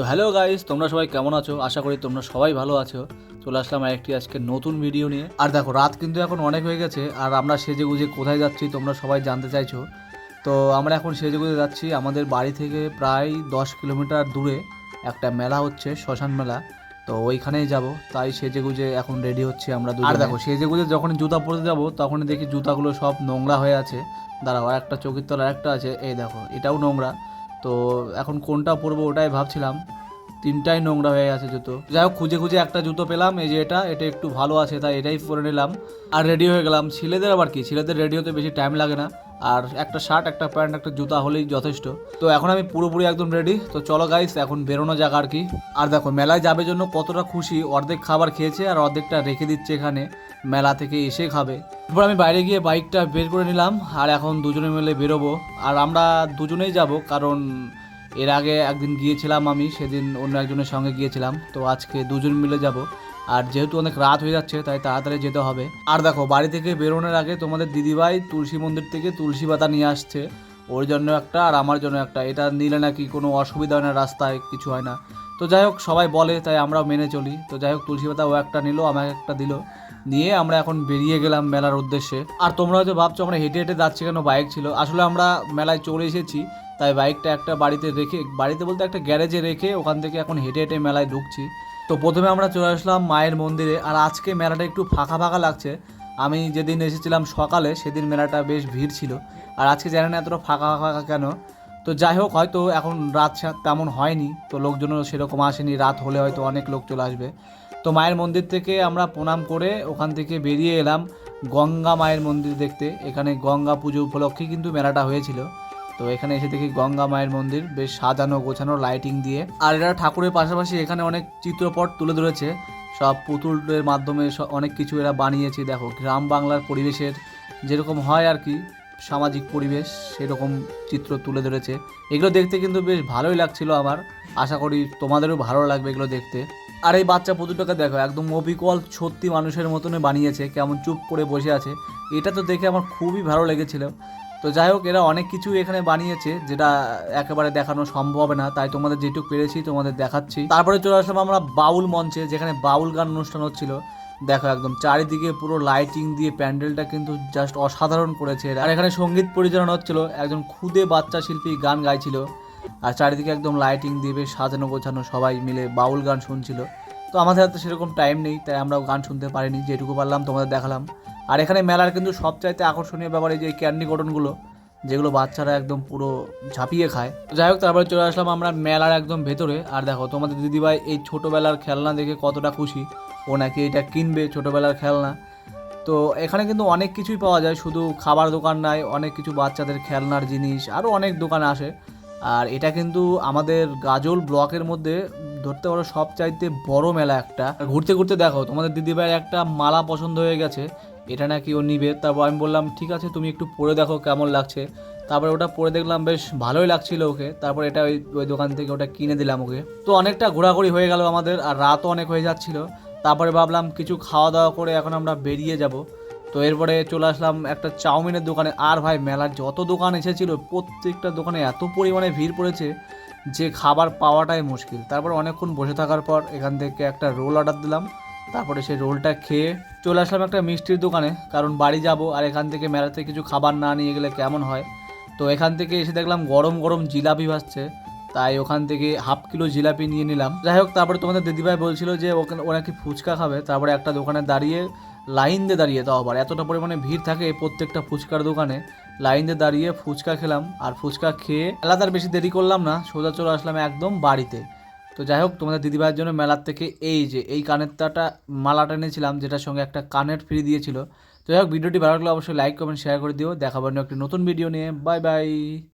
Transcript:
তো hello guys তোমরা সবাই কেমন আছো? আশা করি তোমরা সবাই ভালো আছো। চলে আসলাম আর একটি আজকে নতুন ভিডিও নিয়ে। আর দেখো, রাত কিন্তু এখন অনেক হয়ে গেছে, আর আমরা সেজে গুজে কোথায় যাচ্ছি তোমরা সবাই জানতে চাইছো। তো আমরা এখন সেজে গুজে যাচ্ছি আমাদের বাড়ি থেকে প্রায় দশ কিলোমিটার দূরে একটা মেলা হচ্ছে, শ্মশান মেলা। তো ওইখানেই যাব, তাই সেজে গুজে এখন রেডি হচ্ছে আমরা আর দেখো সেজে গুজে যখন জুতা পরতে যাব, তখনই দেখি জুতাগুলো সব নোংরা হয়ে আছে। দাঁড়াও একটা চোখের একটা আছে, এই দেখো, এটাও নোংরা। তো এখন কোনটা পরবো ওটাই ভাবছিলাম। তিনটাই নোংরা হয়ে গেছে জুতো। যাই হোক, খুঁজে খুঁজে একটা জুতো পেলাম, এই যে এটা এটা একটু ভালো আছে, তাই এটাই পরে নিলাম। আর রেডি হয়ে গেলাম। ছেলেদের আবার কি? ছেলেদের রেডি হতে বেশি টাইম লাগে না। আর একটা শার্ট একটা প্যান্ট একটা জুতা হলেই যথেষ্ট। তো এখন আমি পুরোপুরি একদম রেডি তো চলো গাইস এখন বেরোনো যাক আর কি। আর দেখো, মেলায় যাবে জন্য কতটা খুশি। অর্ধেক খাবার খেয়েছে আর অর্ধেকটা রেখে দিচ্ছে এখানে। মেলা থেকে এসে খাবে। এরপর আমি বাইরে গিয়ে বাইকটা বের করে নিলাম, আর এখন দুজনে মিলে বেরোবো। আর আমরা দুজনেই যাব, কারণ এর আগে একদিন গিয়েছিলাম আমি, সেদিন অন্য একজনের সঙ্গে গিয়েছিলাম। তো আজকে দুজন মিলে যাব। আর যেহেতু অনেক রাত হয়ে যাচ্ছে, তাই তাড়াতাড়ি যেতে হবে। আর দেখো, বাড়ি থেকে বেরোনোর আগে তোমাদের দিদিভাই তুলসী মন্দির থেকে তুলসী পাতা নিয়ে আসছে। ওর জন্য একটা আর আমার জন্য একটা। এটা নিলে নাকি কোনো অসুবিধা হয় না, রাস্তায় কিছু হয় না। তো যাই হোক, সবাই বলে, তাই আমরাও মেনে চলি। তো যাই হোক, তুলসী পাতা ও একটা নিল, আমাকে একটা দিল। নিয়ে আমরা এখন বেরিয়ে গেলাম মেলার উদ্দেশ্যে। আর তোমরা হয়তো ভাবছ, আমরা হেঁটে হেঁটে যাচ্ছি কেন? বাইক ছিল। আসলে আমরা মেলায় চলে এসেছি, তাই বাইকটা একটা বাড়িতে রেখে, বাড়িতে বলতে একটা গ্যারেজে রেখে ওখান থেকে এখন হেঁটে হেঁটে মেলায় ঢুকছি। তো প্রথমে আমরা চলে আসলাম মায়ের মন্দিরে। আর আজকে মেলাটা একটু ফাঁকা ফাঁকা লাগছে। আমি যেদিন এসেছিলাম সকালে, সেদিন মেলাটা বেশ ভিড় ছিল। আর আজকে জানি না এতটা ফাঁকা ফাঁকা কেন। তো যাই হোক, হয়তো এখন রাত তেমন হয়নি। তো লোকজনও সেরকম আসেনি। রাত হলে হয়তো অনেক লোক চলে আসবে। তো মায়ের মন্দির থেকে আমরা প্রণাম করে ওখান থেকে বেরিয়ে এলাম গঙ্গা মায়ের মন্দির দেখতে। এখানে গঙ্গা পুজো উপলক্ষে কিন্তু মেলাটা হয়েছিল। তো এখানে এসে দেখি গঙ্গা মায়ের মন্দির, বেশ সাজানো গোছানো লাইটিং দিয়ে। আর এরা ঠাকুরের পাশাপাশি এখানে অনেক চিত্রপট তুলে ধরেছে। সব পুতুলের মাধ্যমে অনেক কিছু এরা বানিয়েছে। দেখো, গ্রাম বাংলার পরিবেশের যেরকম হয় আর কি, সামাজিক পরিবেশ সেরকম চিত্র তুলে ধরেছে। এগুলো দেখতে কিন্তু বেশ ভালোই লাগছিল আমার। আশা করি তোমাদেরও ভালো লাগবে এগুলো দেখতে। আর এই বাচ্চা পুতুলটাকে দেখো, একদম অবিকল সত্যি মানুষের মতনই বানিয়েছে, কেমন চুপ করে বসে আছে। এটা তো দেখে আমার খুবই ভালো লেগেছিল। তো যাই হোক, এরা অনেক কিছু এখানে বানিয়েছে, যেটা একেবারে দেখানো সম্ভব না। তাই তোমাদের যেটুকু পেরেছি, তোমাদের দেখাচ্ছি। তারপরে চলে আসলাম আমরা বাউল মঞ্চে, যেখানে বাউল গান অনুষ্ঠান হচ্ছিল। দেখো একদম, চারিদিকে পুরো লাইটিং দিয়ে প্যান্ডেলটা কিন্তু জাস্ট অসাধারণ করেছে আর এখানে সংগীত পরিচালনা হচ্ছিল, একজন খুদে বাচ্চা শিল্পী গান গাইছিল। আর চারিদিকে একদম লাইটিং দিয়ে বেশ সাজানো গোছানো, সবাই মিলে বাউল গান শুনছিল। তো আমাদের হাতে সেরকম টাইম নেই, তাই আমরাও গান শুনতে পারিনি, যেটুকু পারলাম তোমাদের দেখালাম। আর এখানে মেলার কিন্তু সবচাইতে আকর্ষণীয় ব্যাপার এই যে ক্যান্ডি কটনগুলো যেগুলো বাচ্চারা একদম পুরো ঝাঁপিয়ে খায়। যাই হোক, তারপরে চলে আসলাম আমরা মেলার একদম ভেতরে। আর দেখো, তোমাদের দিদিভাই এই ছোটোবেলার খেলনা দেখে কতটা খুশি। ও নাকি এটা কিনবে ছোটোবেলার খেলনা। তো এখানে কিন্তু অনেক কিছুই পাওয়া যায়, শুধু খাবার দোকান নাই, অনেক কিছু বাচ্চাদের খেলনার জিনিস আরও অনেক দোকান আসে। আর এটা কিন্তু আমাদের গাজল ব্লকের মধ্যে ধরতে পারো সবচাইতে বড় মেলা একটা। ঘুরতে ঘুরতে দেখো, তোমাদের দিদিভাইয়ের একটা মালা পছন্দ হয়ে গেছে। এটা নাকি ও নিবে তারপর আমি বললাম, ঠিক আছে, তুমি একটু পরে দেখো কেমন লাগছে। তারপরে ওটা পরে দেখলাম, বেশ ভালোই লাগছিল ওকে। তারপর এটা ওই ওই দোকান থেকে ওটা কিনে দিলাম ওকে। তো অনেকটা ঘোরাঘুরি হয়ে গেল আমাদের, আর রাতও অনেক হয়ে যাচ্ছিল। তারপরে ভাবলাম, কিছু খাওয়া দাওয়া করে এখন আমরা বেরিয়ে যাব। তো এরপরে চলে আসলাম একটা চাউমিনের দোকানে। আর ভাই, মেলার যত দোকান এসেছিল, প্রত্যেকটা দোকানে এত পরিমাণে ভিড় পড়েছে যে খাবার পাওয়াটাই মুশকিল। তারপর অনেকক্ষণ বসে থাকার পর এখান থেকে একটা রোল অর্ডার দিলাম। তারপরে সেই রোলটা খেয়ে চলে আসলাম একটা মিষ্টির দোকানে, কারণ বাড়ি যাব আর এখান থেকে মেলাতে কিছু খাবার না নিয়ে গেলে কেমন হয়? তো এখান থেকে এসে দেখলাম গরম গরম জিলাপি ভাসছে তাই ওখান থেকে হাফ কিলো জিলাপি নিয়ে নিলাম। যাই হোক, তারপরে তোমাদের দিদিভাই বলছিল যে ওখানে, ওরা কি ফুচকা খাবে? তারপরে একটা দোকানে দাঁড়িয়ে লাইন দিয়ে দাঁড়িয়ে, তাও আবার। এতটা পরিমাণে ভিড় থাকে প্রত্যেকটা ফুচকার দোকানে। লাইন দিয়ে দাঁড়িয়ে ফুচকা খেলাম, আর ফুচকা খেয়ে আলাদা আর বেশি দেরি করলাম না, সোজা চলে আসলাম একদম বাড়িতে। তো যাই হোক, তোমাদের দিদিভাইয়ের জন্য মেলার থেকে এই যে, এই কানের কানেরটাটা, মালাটা এনেছিলাম, যেটার সঙ্গে একটা কানের ফ্রি দিয়েছিল। তো যাই হোক, ভিডিওটি ভালো লাগলে অবশ্যই লাইক কমেন্ট শেয়ার করে দিও। দেখাবার একটি নতুন ভিডিও নিয়ে। Bye bye